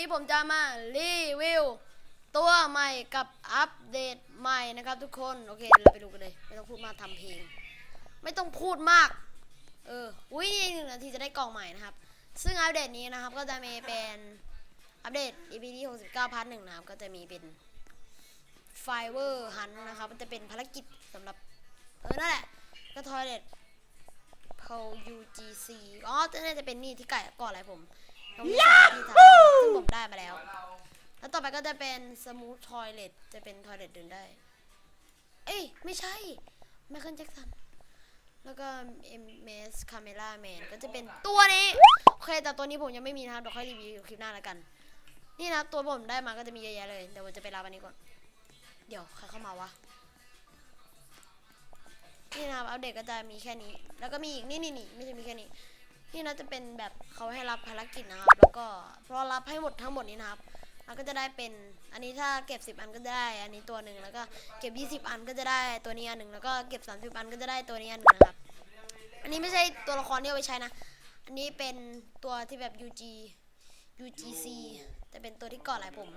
วันนี้ผมจะมารีวิวตัวใหม่กับอัปเดตใหม่นะครับทุกคน โอเคเราไปดูกันเลย ไม่ต้องพูดมากทำเพลง ไม่ต้องพูดมาก เออ อุ้ยนี่หนึ่งนาทีจะได้กล่องใหม่นะครับ ซึ่งอัปเดตนี้นะครับก็จะมีเป็นอัปเดต EP ที่69พาร์ทหนึ่งนะครับ ก็จะมีเป็นไฟเวอร์ฮันนะครับ มันจะเป็นภารกิจสำหรับ เออ นั่นแหละ ก็ทอยเลต p o UGC อ๋อจะน่าจะเป็นนี่ที่ไก่ก่อนอะไรผม ต้องมีสองที่ทำซึ่งผมได้มาแล้ว แล้วต่อไปก็จะเป็น smooth toilet จะเป็น toilet เดินได้ เอ้ย ไม่ใช่ Michael Jackson แล้วก็ MS Camera Man ก็จะเป็นตัวนี้ โอเค แต่ตัวนี้ผมยังไม่มีนะครับเดี๋ยวค่อยรีวิวคลิปหน้าแล้วกัน นี่นะตัวผมได้มาก็จะมีเยอะแยะเลย เดี๋ยวผมจะไปรับอันนี้ก่อน เดี๋ยวใครเข้ามาวะ นี่นะครับอัปเดตก็จะมีแค่นี้ แล้วก็มีอีกนี่นี่นี่ไม่ใช่มีแค่นี้ นี่นะจะเป็นแบบเขาให้รับภารกิจนะครับ แล้วก็พอรับให้หมดทั้งหมดนี้นะครับมันก็จะได้เป็นอันนี้ถ้าเก็บ 10 อันก็จะได้ อันนี้ตัวหนึ่งแล้วก็เก็บ 20 อันก็จะได้ตัวนี้อันหนึ่งแล้วก็เก็บ 30 อันก็จะได้ตัวนี้อันหนึ่งนะครับ อันนี้ไม่ใช่ตัวละครที่เอาไปใช้นะ อันนี้เป็นตัวที่แบบ UG UGC จะเป็นตัวที่ก่อหลายผม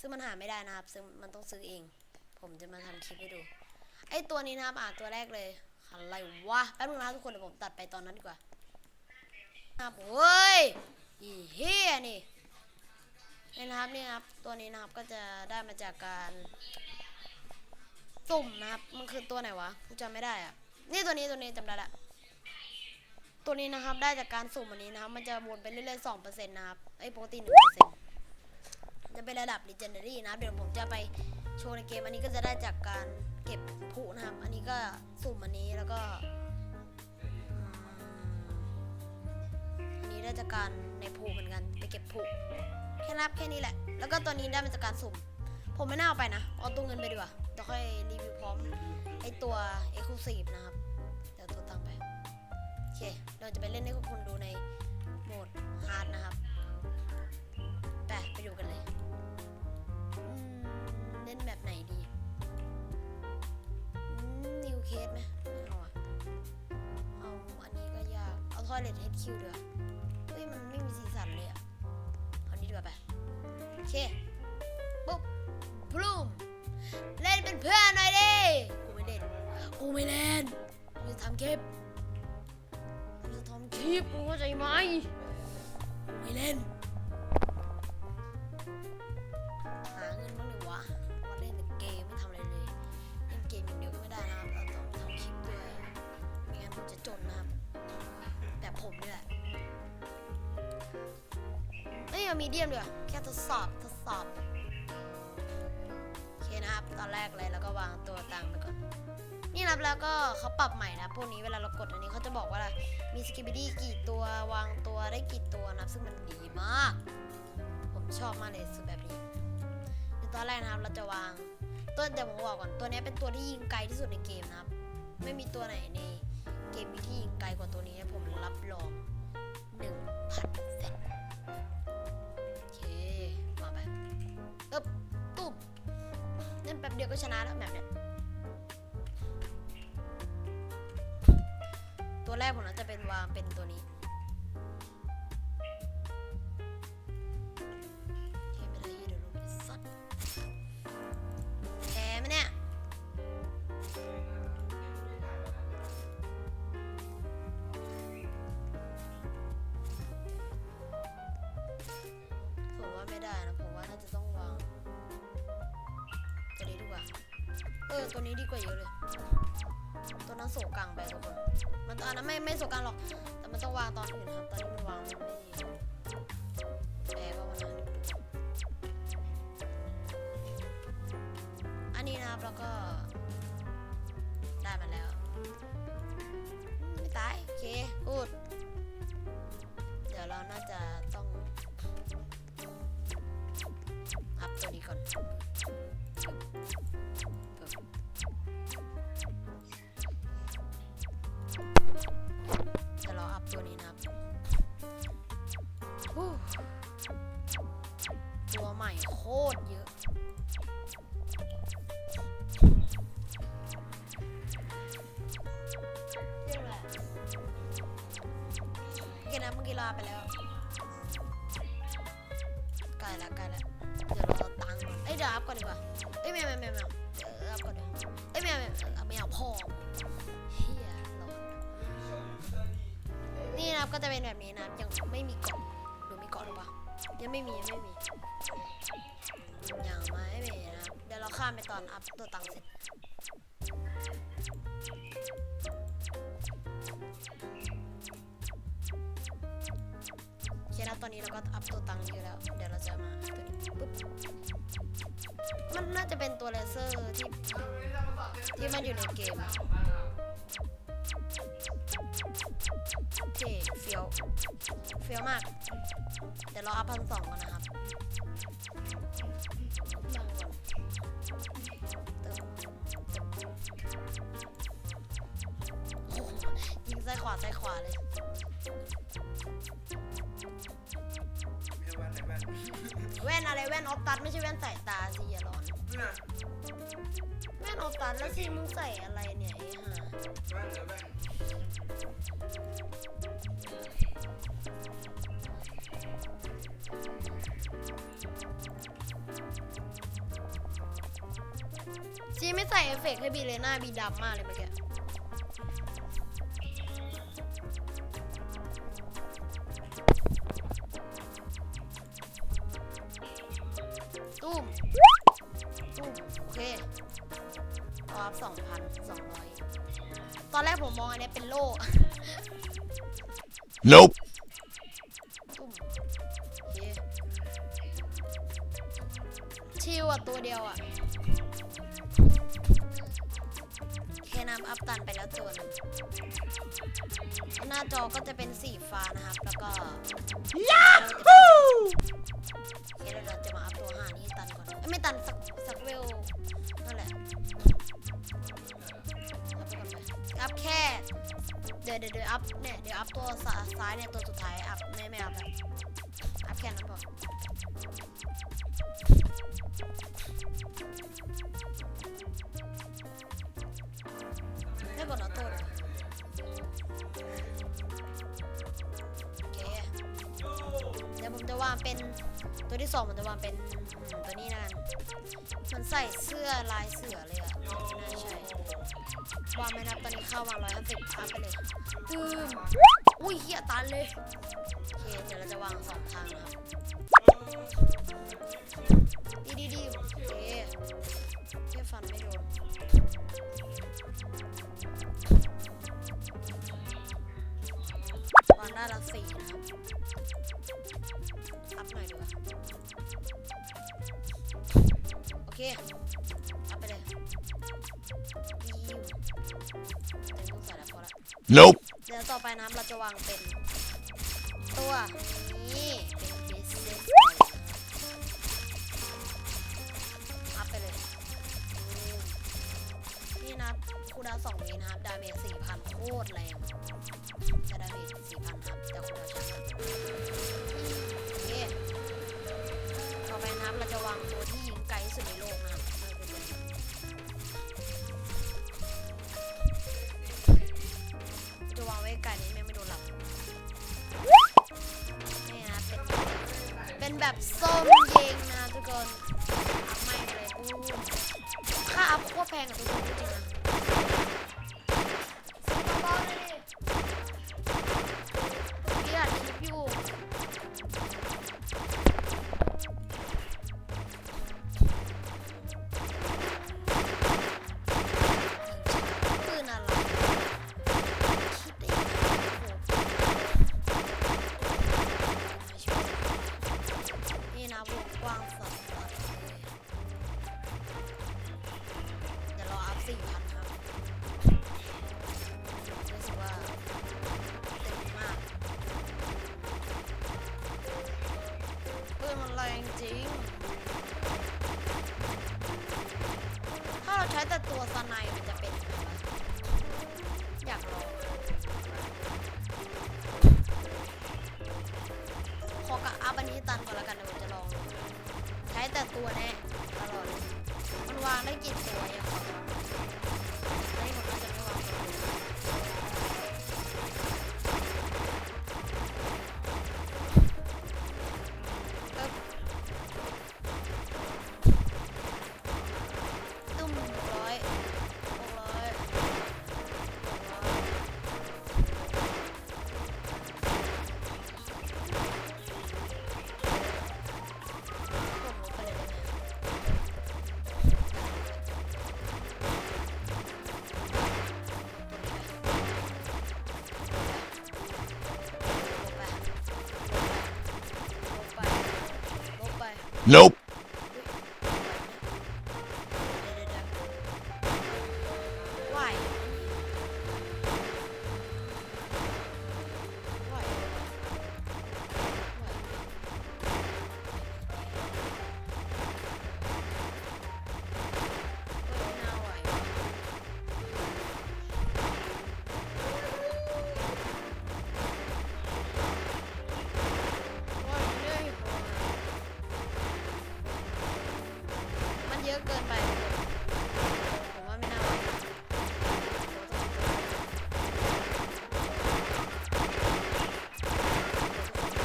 ซึ่งมันหาไม่ได้นะครับ ซึ่งมันต้องซื้อเอง ผมจะมาทำคลิปให้ดูไอตัวนี้นะครับอ่าตัวแรกเลยอะไรวะแป๊บนึงนะทุกคนเดี๋ยวผมตัดไปตอนนั้นดีกว่า นะครับเฮ้ยอีเฮียนี่นี่นะครับนี่นะครับ ตัวนี้นะครับก็จะได้มาจากการสุ่มนะครับมันคือตัวไหนวะกูจำไม่ได้อะนี่ตัวนี้ตัวนี้จำได้ละตัวนี้นะครับได้จากการสุ่มอันนี้นะครับ มันจะวนไปเรื่อยๆสองเปอร์เซ็นต์นะครับไอ้ปกติหนึ่งเปอร์เซ็นต์จะเป็นระดับ legendary นะครับ เดี๋ยวผมจะไปโชว์ในเกม อันนี้ก็จะได้จากการเก็บผุนะครับ อันนี้ก็สุ่มอันนี้แล้วก็ นี้ได้จากการในผุเหมือนกัน ไปเก็บผุแค่นับแค่นี้แหละ แล้วก็ตัวนี้ได้มาจากการสุ่ม ผมไม่น่าเอาไปนะ เอาตัวเงินไปดีกว่าเดี๋ยวค่อยรีวิวพร้อมไอตัว Exclusive นะครับ เดี๋ยวตัวตังไป โอเค เราจะไปเล่นให้ทุกคนดูในโหมดฮาร์ดนะครับไปไปดูกันเลย เล่นแบบไหนดีนิวเคสไหมเอาอะเอาอันนี้ก็ยาก เอาทอยเลทเฮดคิวดีกว่าเฮ้ย ดีกว่าไปโอเคปุ๊บพลุ่มเล่นเป็นเพื่อนหน่อยดิกูไม่เล่นกูไม่เล่นกูจะทำคลิปกูจะทำคลิปกูเข้าใจไหมไม่เล่น เอ้ยมีเดียมด้วยแค่ทดสอบทดสอบโอเคนะครับตอนแรกเลยแล้วก็วางตัวตังไปก่อนนี่นะครับแล้วก็เขาปรับใหม่นะพวกนี้เวลาเรากดอันนี้เขาจะบอกว่ามีสกิบิดี้กี่ตัววางตัวได้กี่ตัวนะซึ่งมันดีมาก ผมชอบมากเลยสุดแบบนี้คือตอนแรกนะครับเราจะวางตัวเดี๋ยวผมบอกก่อนตัวนี้เป็นตัวที่ยิงไกลที่สุดในเกมนะครับ ไม่มีตัวไหนในเกมมีที่ยิงไกลกว่าตัวนี้นะผมรับรองหนึ่งพันเซน เล่นแป๊บเดียวก็ชนะแล้วแบบเนี้ยตัวแรกผมน่าจะเป็นวางเป็นตัวนี้ ออตัวนี้ดีกว่าเยอะเลย ตัวนั้นโศกกลางไปทุกคน มันอันนั้นไม่ไม่โศกกลางหรอก แต่มันต้องวางตอนอื่นครับ ตอนนี้มันวางมันไม่ดีแปลว่าวันนั้นอันนี้นะครับแล้วก็ได้มาแล้ว ไม่ตายโอเคพูด เดี๋ยวเราน่าจะ ตัวนี้นะครับตัวใหม่โคตรเยอะเรียกอะไรโอเคนะเมื่อกี้ลาไปแล้วกล้แล้วใกล้แล้วเดี๋ยวเราตังค์เอ้ยเดี๋ยวอัพก่อนดีกว่า เอ้ยไม่ไม่ไม่ไม่ ก็จะเป็นแบบนี้นะยังไม่มีเกาะหรือมีเกาะหรือเปล่ายังไม่มียังไม่มียังไม่มีนะเดี๋ยวเราข้ามไปตอนอัพตัวตังเสร็จโอเคนะตอนนี้เราก็อัพตัวตังอยู่แล้ว เดี๋ยวเราจะมาตัวนี้ปุ๊บมันน่าจะเป็นตัวเลเซอร์ที่ที่มันอยู่ในเกม ฟี้ยวมาก เดี๋ยวเราอัพพันสองก่อนนะครับยิงซ้ายขวาซ้ายขวาเลย แว่นในแว่นแว่นอะไรแว่นออฟตัดไม่ใช่แว่นสายตาสิอย่าร้อนน่ะแว่นออฟตัดแล้วสิมึงใส่อะไรเนี่ยไอ้ห่าแว่นหรือแว่นจีไม่ใส่เอฟเฟกต์ให้บีเลยหน้าบีดำมากเลยเมื่อกี้ ตุ้มตุ้มโอเคเอาอัพสองพันสองร้อยตอนแรกผมมองอันเนี้ยเป็นโล่ Nope. ตุ้มโอเคชิวอะตัวเดียวอะแค่น้ำอัพตันไปแล้วตัวหนึงหน้าจอก็จะเป็นสีฟ้านะครับ แล้วก็ยาฮู โอเคเดี๋ยวเราจะมาอัพตัวห้านี้ตันก่อนเอ้ยไม่ตันสักสักเวลนั่นแหละอัพไปก่อนไปอัพแค่เดี๋ยวเดี๋ยวเดี๋ยวอัพเนี่ยเดี๋ยวอัพตัวซ้ายเนี่ยตัวสุดท้ายอัพไม่ไม่อัพแล้วอัพแค่นั้นพอไม่กดออโต้เลย จะวางเป็นตัวที่สองผมจะวางเป็นตัวนี้นะกันมันใส่เสื้อลายเสือเลยอะน่าใช่วางไม่นับตอนนี้เข้าวางร้อยห้าสิบอัพไปเลยตืมอุ้ยเหี้ยตันเลยโอเคเดี๋ยวเราจะวางสองทางนะครับ โอเคอัพไปเลยยิวเต็มทุกสายแล้วพอละ Nope. เดี๋ยวต่อไปน้ำเราจะวางเป็น ตัวนี้เป็นเบสเซสอัพไปเลยอืมนี่นะคูลดาวน์สองวินะครับ ดาเมจสี่พันโคตรแรงจะดาเมจสี่พันครับแต่คูลดาวน์ช้า เป็นแบบส้มยิงนะทุกคนไม่เลยปูมค่าอัพก็แพงอะทุกคนจริงๆนะ ใช้แต่ตัวสไนมันจะเป็นยังไงอยากลองขอกะอัพอันนี้ตันก่อนแล้วกันเดี๋ยวผมจะลอง ใช้แต่ตัวแน่ Nope.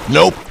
Nope.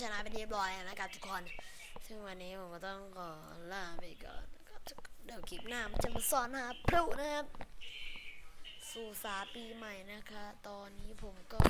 ชนะไปเรียบร้อยนะครับทุกคน ซึ่งวันนี้ผมก็ต้องขอลาไปก่อนนะครับเดี๋ยวคลิปหน้าจะมาสอนหาพลุนะครับ สู่สาปีใหม่นะคะ ตอนนี้ผมก็